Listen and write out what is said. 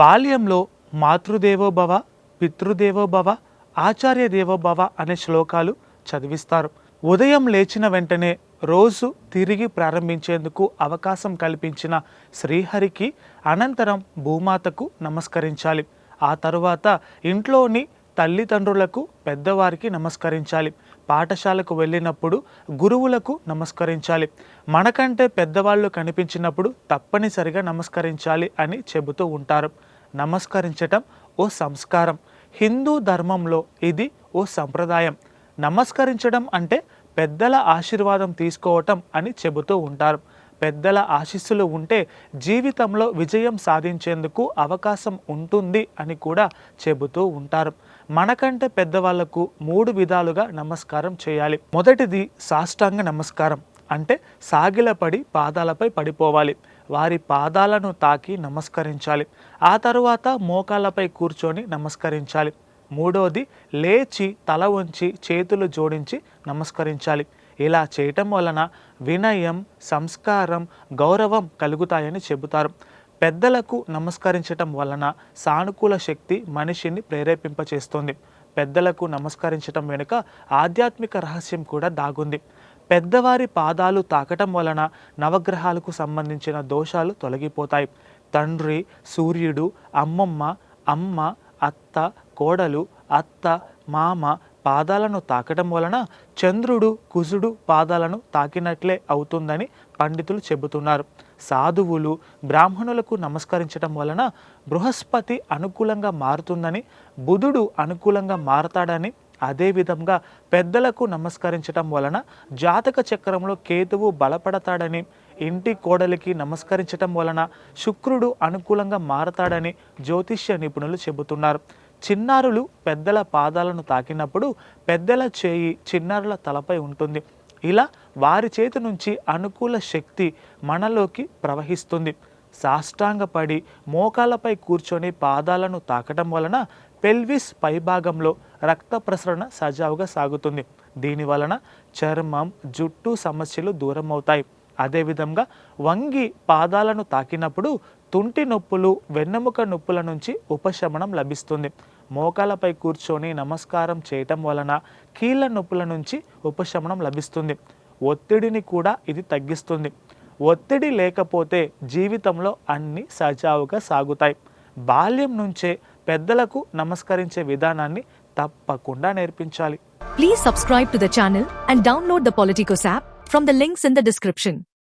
బాల్యంలో మాతృదేవోభవ పితృదేవోభవ ఆచార్య దేవోభవ అనే శ్లోకాలు చదివిస్తారు. ఉదయం లేచిన వెంటనే రోజు తిరిగి ప్రారంభించేందుకు అవకాశం కల్పించిన శ్రీహరికి అనంతరం భూమాతకు నమస్కరించాలి. ఆ తరువాత ఇంట్లోని తల్లిదండ్రులకు పెద్దవారికి నమస్కరించాలి. పాఠశాలకు వెళ్ళినప్పుడు గురువులకు నమస్కరించాలి. మనకంటే పెద్దవాళ్ళు కనిపించినప్పుడు తప్పనిసరిగా నమస్కరించాలి అని చెబుతూ ఉంటారు. నమస్కరించటం ఓ సంస్కారం. హిందూ ధర్మంలో ఇది ఓ సంప్రదాయం. నమస్కరించడం అంటే పెద్దల ఆశీర్వాదం తీసుకోవటం అని చెబుతూ ఉంటారు. పెద్దల ఆశీస్సులు ఉంటే జీవితంలో విజయం సాధించేందుకు అవకాశం ఉంటుంది అని కూడా చెబుతూ ఉంటారు. మనకంటే పెద్దవాళ్ళకు మూడు విధాలుగా నమస్కారం చేయాలి. మొదటిది సాష్టాంగ నమస్కారం. అంటే సాగిలపడి పాదాలపై పడిపోవాలి. వారి పాదాలను తాకి నమస్కరించాలి. ఆ తరువాత మోకాళ్ళపై కూర్చొని నమస్కరించాలి. మూడోది లేచి తల ఉంచి చేతులు జోడించి నమస్కరించాలి. ఇలా చేయటం వలన వినయం సంస్కారం గౌరవం కలుగుతాయని చెబుతారు. పెద్దలకు నమస్కరించటం వలన సానుకూల శక్తి మనిషిని ప్రేరేపింపచేస్తుంది. పెద్దలకు నమస్కరించటం వెనుక ఆధ్యాత్మిక రహస్యం కూడా దాగుంది. పెద్దవారి పాదాలు తాకటం వలన నవగ్రహాలకు సంబంధించిన దోషాలు తొలగిపోతాయి. తండ్రి సూర్యుడు అమ్మమ్మ అమ్మ అత్త కోడలు అత్త మామ పాదాలను తాకటం వలన చంద్రుడు కుజుడు పాదాలను తాకినట్లే అవుతుందని పండితులు చెబుతున్నారు. సాధువులు బ్రాహ్మణులకు నమస్కరించడం వలన బృహస్పతి అనుకూలంగా మారుతుందని బుధుడు అనుకూలంగా మారతాడని అదేవిధంగా పెద్దలకు నమస్కరించటం వలన జాతక చక్రంలో కేతువు బలపడతాడని ఇంటి కోడలికి నమస్కరించటం వలన శుక్రుడు అనుకూలంగా మారతాడని జ్యోతిష్య నిపుణులు చెబుతున్నారు. చిన్నారులు పెద్దల పాదాలను తాకినప్పుడు పెద్దల చేయి చిన్నారుల తలపై ఉంటుంది. ఇలా వారి చేతి నుంచి అనుకూల శక్తి మనలోకి ప్రవహిస్తుంది. సాష్టాంగపడి మోకాలపై కూర్చొని పాదాలను తాకటం వలన పెల్విస్ పైభాగంలో రక్త ప్రసరణ సజావుగా సాగుతుంది. దీని వలన చర్మం జుట్టు సమస్యలు దూరం అవుతాయి అదేవిధంగా వంగి పాదాలను తాకినప్పుడు తుంటి నొప్పులు వెన్నెముక నొప్పుల నుంచి ఉపశమనం లభిస్తుంది. మోకాలపై కూర్చొని నమస్కారం చేయటం వలన కీళ్ళ నొప్పుల నుంచి ఉపశమనం లభిస్తుంది. ఒత్తిడిని కూడా ఇది తగ్గిస్తుంది. ఒత్తిడి లేకపోతే జీవితంలో అన్ని సజావుగా సాగుతాయి. బాల్యం నుంచే పెద్దలకు నమస్కరించే విధానాన్ని తప్పకుండా నేర్పించాలి. Please subscribe to the and download the app from the links in the description